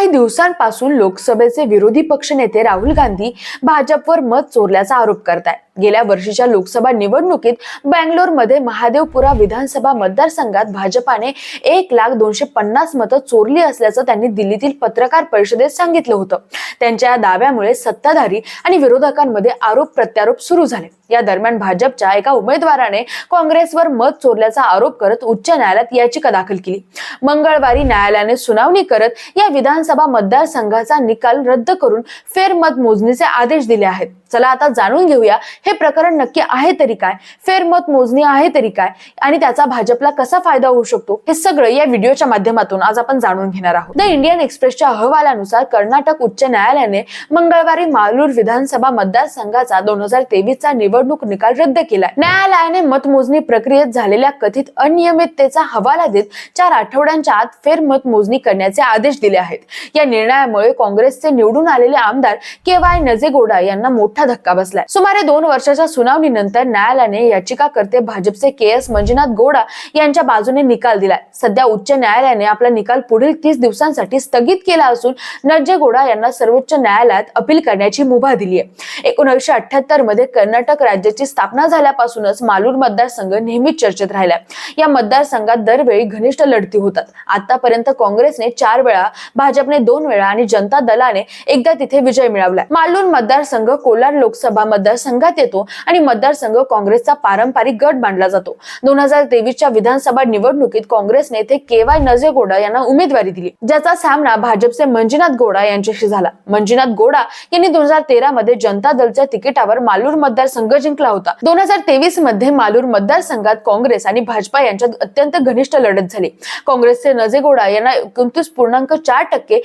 काही दिवसांपासून लोकसभेचे विरोधी पक्षनेते राहुल गांधी भाजपवर मत चोरल्याचा आरोप करत आहेत गेल्या वर्षीच्या लोकसभा निवडणुकीत बँगलोरमध्ये महादेवपुरा विधानसभा मतदारसंघात भाजपाने एक लाख दोनशे पन्नास मतं चोरली असल्याचं त्यांनी दिल्लीतील पत्रकार परिषदेत सांगितलं होतं. त्यांच्या या दाव्यामुळे सत्ताधारी आणि विरोधकांमध्ये आरोप प्रत्यारोप सुरू झाले. या दरम्यान भाजपच्या एका उमेदवाराने काँग्रेसवर मत चोरल्याचा आरोप करत उच्च न्यायालयात याचिका दाखल केली. मंगळवारी न्यायालयाने सुनावणी करत या विधानसभा मतदारसंघाचा निकाल रद्द करून फेरमत मोजणीचे आदेश दिले आहेत. चला आता जाणून घेऊया. हे प्रकरण नक्की आहे तरी काय? फेरमत मोजणी आहे तरी काय? आणि त्याचा भाजपला कसा फायदा होऊ शकतो? हे सगळं या व्हिडिओच्या माध्यमातून आज आपण जाणून घेणार आहोत. द इंडियन एक्सप्रेसच्या अहवालानुसार कर्नाटक उच्च न्यायालयाने मंगळवारी मालूर विधानसभा मतदारसंघाचा दोन हजार तेवीसचा निवडणूक निकाल रद्द केलाय. न्यायालयाने मतमोजणी प्रक्रियेत झालेल्या कथित अनियमिततेचा हवाला देत चार आठवड्यांच्या आत फेरमत मोजणी करण्याचे आदेश दिले आहेत. या निर्णयामुळे काँग्रेसचे निवडून आलेले आमदार के वाय नजेगोडा यांना मोठा धक्का बसलाय. सुमारे दोन वर्षाच्या सुनावणीनंतर न्यायालयाने याचिकाकर्ते भाजपचे के एस मंजुनाथ गोडा यांच्या बाजूने निकाल दिलाय. सध्या उच्च न्यायालयाने आपला निकाल पुढील तीस दिवसांसाठी स्थगित केला असून नज्जेगोडा यांना सर्वोच्च न्यायालयात अपील करण्याची मुभा दिली आहे एकोणीसशे अठ्याहत्तरमध्ये कर्नाटक राज्याची स्थापना झाल्यापासूनच मालूर मतदारसंघ नेहमीच चर्चेत राहिलाय. या मतदारसंघात दरवेळी घनिष्ठ लढती होतात. आतापर्यंत काँग्रेसने चार वेळा भाजपने दोन वेळा आणि जनता दलाने एकदा तिथे विजय मिळवलाय. मालूर मतदारसंघ कोलार लोकसभा मतदारसंघात येतो आणि मतदारसंघ काँग्रेसचा पारंपरिक गट मानला जातो. दोन हजार तेवीसच्या विधानसभा निवडणुकीत काँग्रेसने येथे के वाय नजेगोडा यांना उमेदवारी दिली. ज्याचा सामना भाजपचे मंजुनाथ गोडा यांच्याशी झाला. मंजुनाथ गोडा यांनी दोन हजार तेरा मध्ये जनता दलच्या तिकिटावर मालूर मतदारसंघ जिंकला होता. दोन हजार तेवीसमध्ये मालूर मतदारसंघात काँग्रेस आणि भाजपा यांच्यात अत्यंत घनिष्ठ लढत झाली. काँग्रेसचे नजेगोडा यांना एकोणतीस पूर्णांक चार टक्के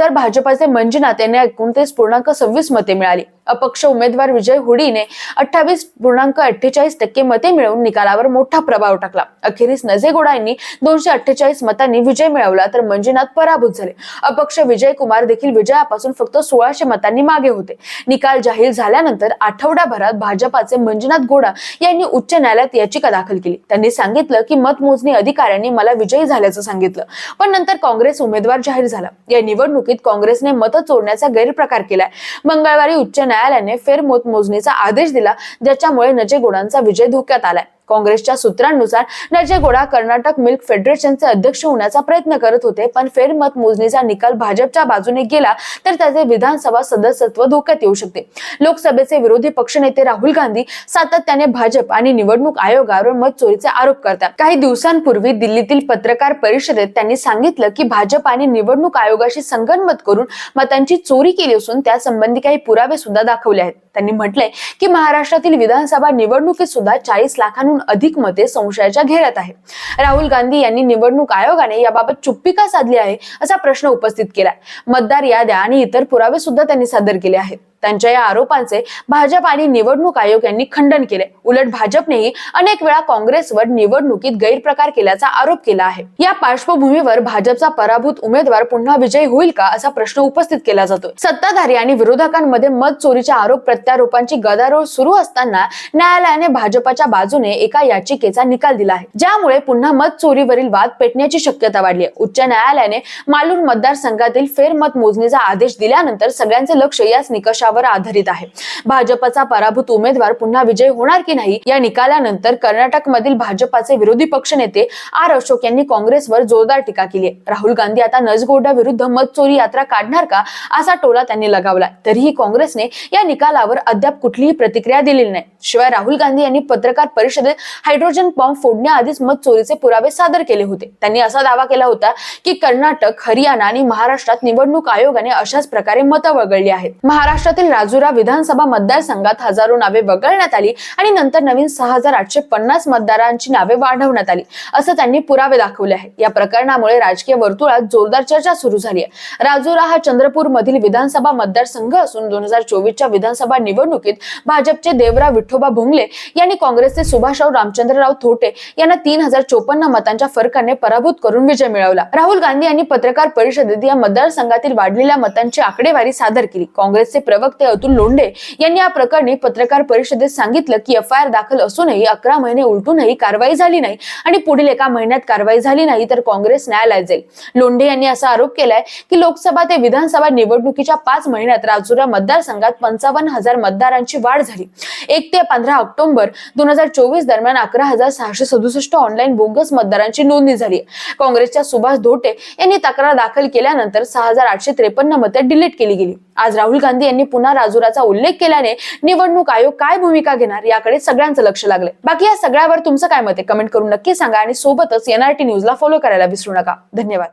तर भाजपाचे मंजुनाथ यांना एकोणतीस पूर्णांक सव्वीस मते मिळाली. अपक्ष उमेदवार विजय हुडीने अठ्ठावीस पूर्णांक अठ्ठेचाळीस टक्के मते मिळवून निकालावर मोठा प्रभाव टाकला. अखेरीस नजेगोडा यांनी दोनशे अठ्ठेचाळीस मतांनी विजय मिळवला तर मंजुनाथ पराभूत झाले. अपक्ष विजय कुमार देखील विजयापासून फक्त सोळाशे मतांनी मागे होते. निकाल जाहीर झाल्यानंतर आठवडाभरात भाजपाचे मंजुनाथ गोडा यांनी उच्च न्यायालयात याचिका दाखल केली. त्यांनी सांगितलं की मतमोजणी अधिकाऱ्यांनी मला विजयी झाल्याचं सांगितलं. पण नंतर काँग्रेस उमेदवार जाहीर झाला. या निवडणुकीत काँग्रेसने मतं चोरण्याचा गैरप्रकार केलाय. मंगळवारी उच्च न्यायालयाने फेरमत मोजणीचा आदेश दिला ज्याच्यामुळे नजेगोडांचा विजय धोक्यात आलाय. काँग्रेसच्या सूत्रांनुसार नजेगोडा कर्नाटक मिल्क फेडरेशनचे अध्यक्ष होण्याचा प्रयत्न करत होते पण फेरमत मोजणीचा निकाल भाजपच्या बाजूने गेला तर त्याचे विधानसभा सदस्यत्व धोक्यात येऊ शकते. लोकसभेचे विरोधी पक्षनेते राहुल गांधी सातत्याने भाजप आणि निवडणूक आयोगावर मत चोरीचे आरोप करतात. काही दिवसांपूर्वी दिल्लीतील पत्रकार परिषदेत त्यांनी सांगितलं की भाजप आणि निवडणूक आयोगाशी संगनमत करून मतांची चोरी केली असून त्यासंबंधी काही पुरावे सुद्धा दाखवले आहेत. त्यांनी म्हटलंय की महाराष्ट्रातील विधानसभा निवडणुकीत सुद्धा चाळीस लाखांहून अधिक मते संशयाच्या घेऱ्यात आहे. राहुल गांधी यांनी निवडणूक आयोगाने याबाबत चुप्पी का साधली आहे असा प्रश्न उपस्थित केलाय. मतदार याद्या आणि इतर पुरावे सुद्धा त्यांनी सादर केले आहेत. त्यांच्या या आरोपांचे भाजप आणि निवडणूक आयोग यांनी खंडन केले. उलट भाजपनेही अनेक वेळा काँग्रेसवर निवडणुकीत गैरप्रकार केल्याचा आरोप केला आहे. या पार्श्वभूमीवर भाजपचा पराभूत उमेदवार पुन्हा विजयी होईल का असा प्रश्न उपस्थित केला जातो सत्ताधारी आणि विरोधकांमध्ये मत चोरीच्या आरोप प्रत्यारोपांची गदारोळ सुरू असताना न्यायालयाने भाजपच्या बाजूने एका याचिकेचा निकाल दिला आहे. ज्यामुळे पुन्हा मत चोरीवरील वाद पेटण्याची शक्यता वाढली आहे. उच्च न्यायालयाने मालूर मतदारसंघातील फेरमत मोजणीचा आदेश दिल्यानंतर सगळ्यांचे लक्ष याच निकषावर वर आधारित आहे. भाजपचा पराभूत उमेदवार पुन्हा विजय होणार की नाही या निकालानंतर कर्नाटक मधील भाजपाचे विरोधी पक्षनेते आर अशोक यांनी काँग्रेसवर जोरदार टीका केली आहे. राहुल गांधी आता नजगोडा विरुद्ध मत चोरी यात्रा काढणार का असा टोला त्यांनी लगावला तरीही काँग्रेसने या निकालावर अद्याप कुठलीही प्रतिक्रिया दिलेली नाही. शिवाय राहुल गांधी यांनी पत्रकार परिषदेत हायड्रोजन बॉम्ब फोडण्याआधीच मत चोरीचे पुरावे सादर केले होते. त्यांनी असा दावा केला होता की कर्नाटक हरियाणा आणि महाराष्ट्रात निवडणूक आयोगाने अशाच प्रकारे मतं वगळली आहेत. महाराष्ट्रातील राजुरा विधानसभा मतदारसंघात हजारो नावे वगळण्यात आली आणि नंतर नवीन सहा हजार आठशे पन्नास मतदारांची नावे वाढवण्यात आली. असं त्यांनी पुरावे दाखवले आहेत. या प्रकरणामुळे राजकीय वर्तुळात जोरदार चर्चा सुरू झाली आहे. राजुरा हा चंद्रपूर मधील विधानसभा मतदारसंघ असून दोन हजार चोवीसच्या विधानसभा निवडणुकीत भाजपचे देवराव विठोबा भोंगले यांनी काँग्रेसचे सुभाषराव रामचंद्रराव थोटे यांना तीन हजार चोपन्न मतांच्या फरकाने पराभूत करून विजय मिळवला. राहुल गांधी यांनी पत्रकार परिषदेत या मतदारसंघातील वाढलेल्या मतांची आकडेवारी सादर केली. काँग्रेसचे प्रवक्ते प्रवक्ते अतुल लोंढे यांनी या प्रकरणी पत्रकार परिषदेत सांगितलं की एफ आय आर दाखल असूनही अकरा महिने उलटूनही कारवाई झाली नाही आणि पुढील एका महिन्यात कारवाई झाली नाही तर काँग्रेस न्यायालयात जाईल. लोंढे यांनी असा आरोप केलाय की लोकसभा ते विधानसभा निवडणुकीच्या पाच महिन्यात राजुरा मतदारसंघात पंचावन्न हजार मतदारांची वाढ झाली. एक ते पंधरा ऑक्टोबर दोन हजार चोवीस दरम्यान अकरा हजार सहाशे सदुसष्ट ऑनलाईन बोगस मतदारांची नोंदणी झाली. काँग्रेसच्या सुभाष धोटे यांनी तक्रार दाखल केल्यानंतर सहा हजार आठशे त्रेपन्न मते डिलीट केली गेली. आज राहुल गांधी यांनी पुन्हा राजुराचा उल्लेख केल्याने निवडणूक आयोग काय भूमिका घेणार याकडे सगळ्यांचं लक्ष लागलंय. बाकी या सगळ्यावर तुमचं काय मत आहे? कमेंट करून नक्की सांगा आणि सोबतच एनआरटी न्यूजला फॉलो करायला विसरू नका. धन्यवाद.